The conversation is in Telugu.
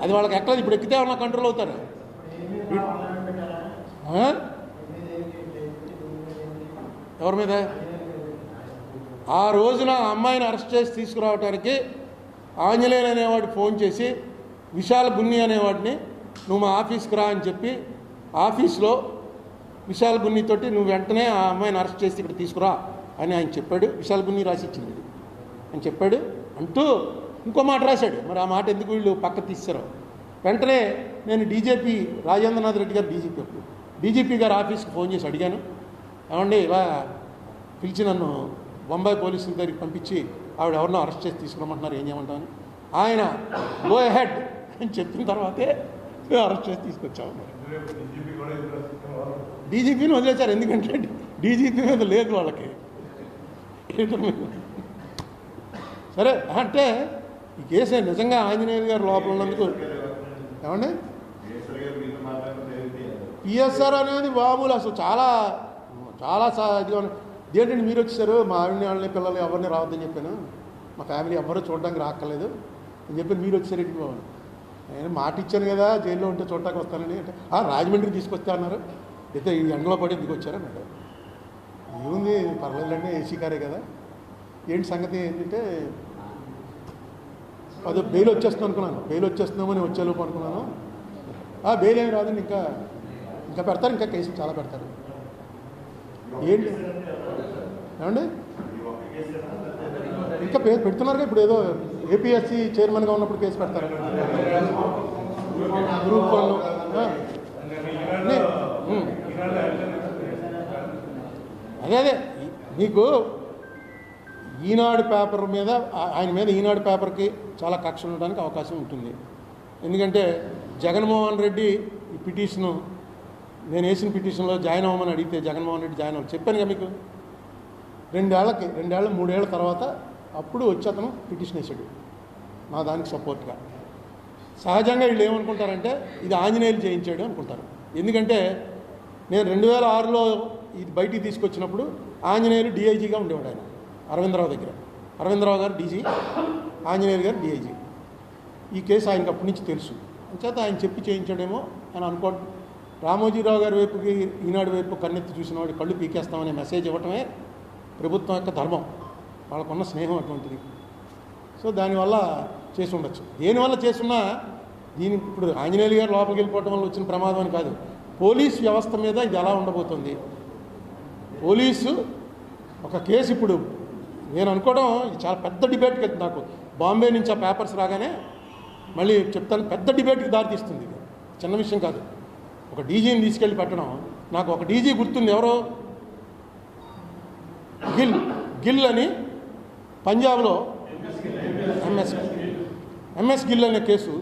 అది వాళ్ళకి ఎక్కలేదు. ఇప్పుడు ఎక్కితే ఏమన్నా కంట్రోల్ అవుతారు? ఎవరి మీద? ఆ రోజున అమ్మాయిని అరెస్ట్ చేసి తీసుకురావడానికి ఆంజనేయులు అనేవాడు ఫోన్ చేసి విశాల్ గున్ని అనేవాడిని నువ్వు మా ఆఫీస్కి రా అని చెప్పి ఆఫీస్లో విశాల్ గున్నితోటి నువ్వు వెంటనే ఆ అమ్మాయిని అరెస్ట్ చేసి ఇక్కడ తీసుకురా అని ఆయన చెప్పాడు. విశాల్ గున్ని రాసి ఇచ్చింది అని చెప్పాడు. అంటూ ఇంకో మాట రాశాడు. మరి ఆ మాట ఎందుకు వీళ్ళు పక్క తీశారు? వెంటనే నేను డీజీపీ రాజేంద్రనాథ్ రెడ్డి గారు డీజీపీ అప్పుడు. డీజీపీ గారు ఆఫీస్కి ఫోన్ చేసి అడిగాను. ఏమండి ఇలా పిలిచి నన్ను బొంబాయి పోలీసుల దగ్గరికి పంపించి ఆవిడ ఎవరినో అరెస్ట్ చేసి తీసుకురమ్మంటున్నారు ఏం చేయమంటామని ఆయన గో హెడ్ అని చెప్పిన తర్వాతే అరెస్ట్ చేసి తీసుకొచ్చాము మరి డీజీపీని వదిలేశారు. ఎందుకంటే డీజీపీ మీద లేదు వాళ్ళకి. సరే అంటే ఈ కేసు నిజంగా ఆంజనేయులు గారు లోపల ఉన్నందుకు. ఏమండి? పిఎస్ఆర్ అనేది బాబులు అసలు చాలా చాలా సా ఇది మీరు వచ్చేసారు? మా ఆవిడని వాళ్ళని పిల్లలు ఎవరిని రావద్దని చెప్పాను. మా ఫ్యామిలీ ఎవరు చూడడానికి రాక్కర్లేదు. అని చెప్పి మీరు వచ్చారు ఇంటికి బాబు నేను మాట ఇచ్చాను కదా జైల్లో ఉంటే చూడటానికి వస్తానని అంటే "ఆ, రాజమండ్రికి తీసుకొస్తా అన్నారు. అయితే ఈ ఎండలో పడి ఎందుకు వచ్చారన్నాడు ఏముంది పర్లేదులండి ఏసీ కారే కదా. ఏంటి సంగతి ఏంటంటే అది బెయిల్ వచ్చేస్తుంది అనుకున్నాను. బెయిల్ వచ్చేస్తున్నామని వచ్చేలోపు అనుకున్నాను. ఆ బెయిల్ ఏమి రాదండి ఇంకా ఇంకా పెడతారు ఇంకా కేసులు చాలా పెడతారు. ఏంటి? ఏమండి? ఇంకా పేరు పెడుతున్నారుగా ఇప్పుడు ఏదో ఏపీఎస్సి చైర్మన్గా ఉన్నప్పుడు కేసు పెడతారు. గ్రూప్ వన్ అదే అదే. నీకు మీకు ఈనాడు పేపర్ మీద ఆయన మీద ఈనాడు పేపర్కి చాలా కక్ష ఉండడానికి అవకాశం ఉంటుంది. ఎందుకంటే జగన్మోహన్ రెడ్డి ఈ పిటిషను నేను వేసిన పిటిషన్లో జాయిన్ అవ్వమని అడిగితే జగన్మోహన్ రెడ్డి జాయిన్ అవ్వాలి చెప్పాను కదా మీకు? రెండేళ్ళకి రెండేళ్ళ మూడేళ్ళ తర్వాత అప్పుడు వచ్చి అతను పిటిషన్ వేసాడు నా దానికి సపోర్ట్గా. సహజంగా వీళ్ళు ఏమనుకుంటారంటే ఇది ఆంజనేయులు చేయించాడు అనుకుంటారు. ఎందుకంటే నేను రెండు వేల ఆరులో ఇది బయటికి తీసుకొచ్చినప్పుడు ఆంజనేయులు డిఐజీగా ఉండేవాడు ఆయన. అరవిందరావు దగ్గర. అరవిందరావు గారు డీజీ ఆంజనేయులు గారు డిఐజీ. ఈ కేసు ఆయనకి అప్పటి నుంచి తెలుసు. అంచేత ఆయన చెప్పి చేయించాడేమో అని అనుకో రామోజీరావు గారి వైపుకి ఈనాడు వైపు కన్నెత్తి చూసిన వాడి కళ్ళు పీకేస్తామనే మెసేజ్ ఇవ్వటమే ప్రభుత్వం యొక్క ధర్మం. వాళ్ళకున్న స్నేహం అటువంటిది. సో దానివల్ల చేసి ఉండొచ్చు. దేనివల్ల చేసున్నా దీని ఇప్పుడు ఆంజనేయులు గారు లోపలికి వెళ్ళిపోవటం వల్ల వచ్చిన ప్రమాదం అని కాదు. పోలీస్ వ్యవస్థ మీద ఇది ఎలా ఉండబోతుంది? పోలీసు ఒక కేసు ఇప్పుడు నేను అనుకోవడం చాలా పెద్ద డిబేట్కి వెళ్తుంది నాకు. బాంబే నుంచి ఆ పేపర్స్ రాగానే మళ్ళీ చెప్తాను పెద్ద డిబేట్కి దారితీస్తుంది ఇది. చిన్న విషయం కాదు. ఒక డీజీని తీసుకెళ్ళి పెట్టడం నాకు ఒక డీజీ గుర్తుంది ఎవరో? గిల్ గిల్ అని పంజాబ్లో ఎంఎస్ ఎంఎస్ గిల్ అనే కేసు